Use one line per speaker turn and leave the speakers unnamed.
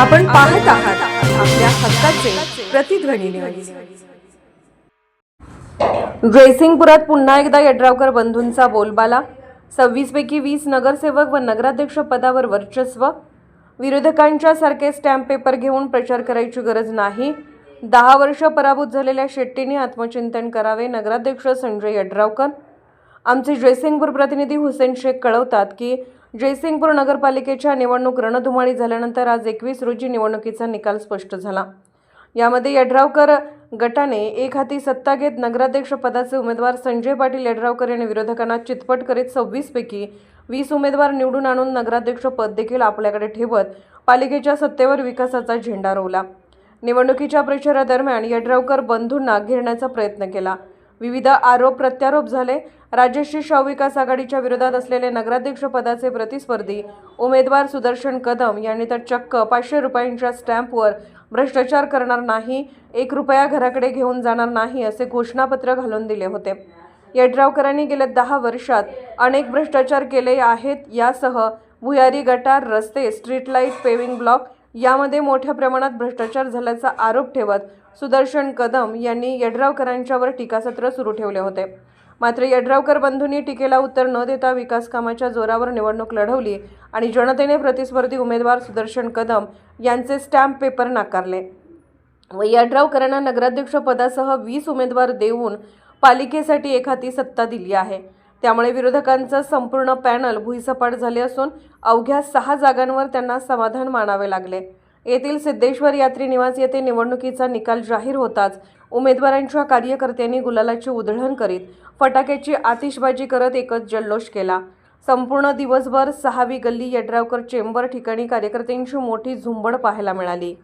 आपण पाहत आहात आपल्या हक्काचे प्रतिध्वनी न्यूज जयसिंगपुरात पुन्हा एकदा यड्रावकर बंधूंचा बोलबाला. सव्वीस पैकी वीस नगरसेवक व नगराध्यक्ष पदावर वर्चस्व. विरोधकांच्या सारखे स्टॅम्प पेपर घेऊन प्रचार करायची गरज नाही. दहा वर्ष पराभूत झालेल्या शेट्टीने आत्मचिंतन करावे नगराध्यक्ष संजय यड्रावकर. आमचे जयसिंगपूर प्रतिनिधी हुसेन शेख कळवतात की जयसिंगपूर नगरपालिकेच्या निवडणूक रणधुमाळी झाल्यानंतर आज एकवीस रोजी निवडणुकीचा निकाल स्पष्ट झाला. यामध्ये यड्रावकर गटाने एक हाती सत्ता घेत नगराध्यक्ष पदाचे उमेदवार संजय पाटील यड्रावकर यांनी विरोधकांना चितपट करीत सव्वीसपैकी वीस उमेदवार निवडून आणून नगराध्यक्ष पद देखील आपल्याकडे ठेवत पालिकेच्या सत्तेवर विकासाचा झेंडा रोवला. निवडणुकीच्या प्रचारादरम्यान यड्रावकर बंधूंना घेरण्याचा प्रयत्न केला. विविध आरोप प्रत्यारोप झाले. राजश्री शवविकास आघाडीच्या विरोधात असलेले नगराध्यक्ष पदाचे प्रतिस्पर्धी उमेदवार सुदर्शन कदम यांनी तर चक्क पाचशे रुपयांच्या स्टॅम्पवर भ्रष्टाचार करणार नाही एक रुपया घराकडे घेऊन जाणार नाही असे घोषणापत्र घालून दिले होते. यड्रावकरांनी गेल्या दहा वर्षात अनेक भ्रष्टाचार केले आहेत. यासह भुयारी गटार रस्ते स्ट्रीट लाइट पेविंग ब्लॉक यामध्ये मोठ्या प्रमाणात भ्रष्टाचार झाल्याचा आरोप ठेवत सुदर्शन कदम यांनी यड्रावकरांच्यावर टीकासत्र सुरू ठेवले होते. मात्र यड्रावकर बंधूंनी टीकेला उत्तर न देता विकास कामाच्या जोरावर निवडणूक लढवली आणि जनतेने प्रतिस्पर्धी उमेदवार सुदर्शन कदम यांचे स्टॅम्प पेपर नाकारले. व यड्रावकरांना नगराध्यक्ष पदासह वीस उमेदवार देऊन पालिकेसाठी एक हाती सत्ता दिली आहे. त्यामुळे विरोधकांचं संपूर्ण पॅनल भुईसपाट झाले असून अवघ्या सहा जागांवर त्यांना समाधान मानावे लागले. येथील सिद्धेश्वर यात्री निवास येथे निवडणुकीचा निकाल जाहीर होताच उमेदवारांच्या कार्यकर्त्यांनी गुलालाची उधळण करीत फटाक्याची आतिषबाजी करत एकच जल्लोष केला. संपूर्ण दिवसभर सहावी गल्ली यड्रावकर चेंबर ठिकाणी कार्यकर्त्यांची मोठी झुंबड पाहायला मिळाली.